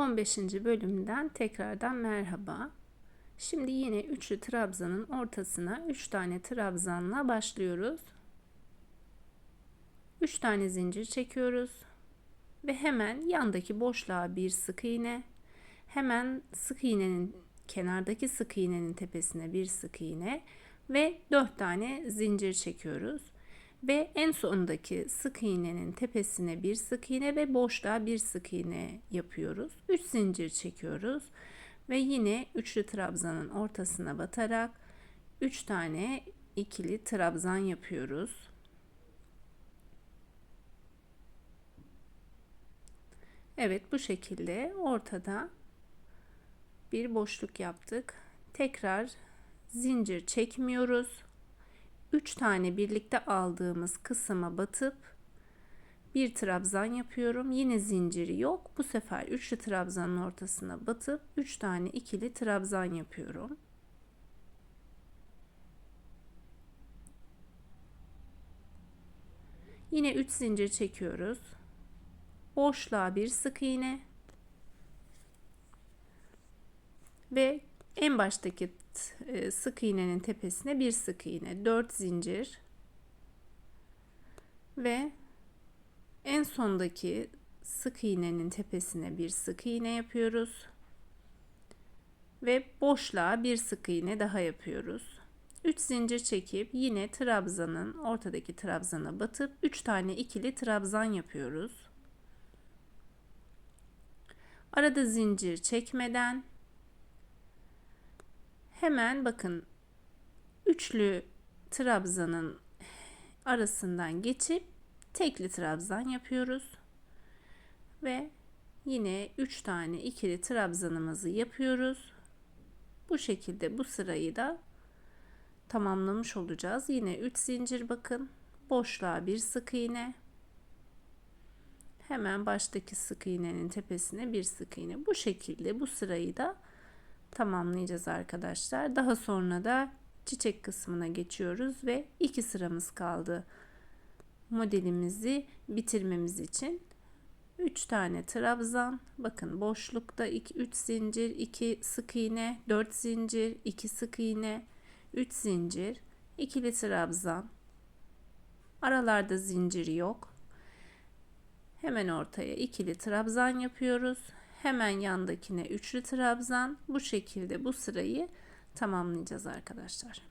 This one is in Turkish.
15. bölümden tekrardan merhaba. Şimdi yine üçlü trabzanın ortasına 3 tane trabzanla başlıyoruz. 3 tane zincir çekiyoruz ve hemen yandaki boşluğa bir sık iğne, hemen sık iğnenin kenardaki sık iğnenin tepesine bir sık iğne ve 4 tane zincir çekiyoruz. Ve en sondaki sık iğnenin tepesine bir sık iğne ve boşluğa bir sık iğne yapıyoruz. 3 zincir çekiyoruz ve yine üçlü trabzanın ortasına batarak 3 tane ikili trabzan yapıyoruz. Evet bu şekilde ortada bir boşluk yaptık. Tekrar zincir çekmiyoruz 3 tane birlikte aldığımız kısma batıp bir trabzan yapıyorum. Yine zinciri yok. Bu sefer üçlü trabzanın ortasına batıp 3 tane ikili trabzan yapıyorum. Yine 3 zincir çekiyoruz. Boşluğa bir sık iğne ve en baştaki e, sık iğnenin tepesine bir sık iğne 4 zincir ve en sondaki sık iğnenin tepesine bir sık iğne yapıyoruz ve boşluğa bir sık iğne daha yapıyoruz. 3 zincir çekip yine trabzanın ortadaki trabzana batıp 3 tane ikili trabzan yapıyoruz. Arada zincir çekmeden Hemen bakın üçlü trabzanın arasından geçip tekli trabzan yapıyoruz. Ve yine 3 tane ikili trabzanımızı yapıyoruz. Bu şekilde bu sırayı da tamamlamış olacağız. Yine 3 zincir bakın. Boşluğa bir sık iğne. Hemen baştaki sık iğnenin tepesine bir sık iğne. Bu şekilde bu sırayı da tamamlayacağız arkadaşlar. Daha sonra da çiçek kısmına geçiyoruz ve iki sıramız kaldı. Modelimizi bitirmemiz için 3 tane trabzan, bakın boşlukta 2 3 zincir, 2 sık iğne, 4 zincir, 2 sık iğne, 3 zincir, ikili trabzan. Aralarda zincir yok. Hemen ortaya ikili trabzan yapıyoruz. Hemen yandakine üçlü trabzan. Bu şekilde bu sırayı tamamlayacağız arkadaşlar.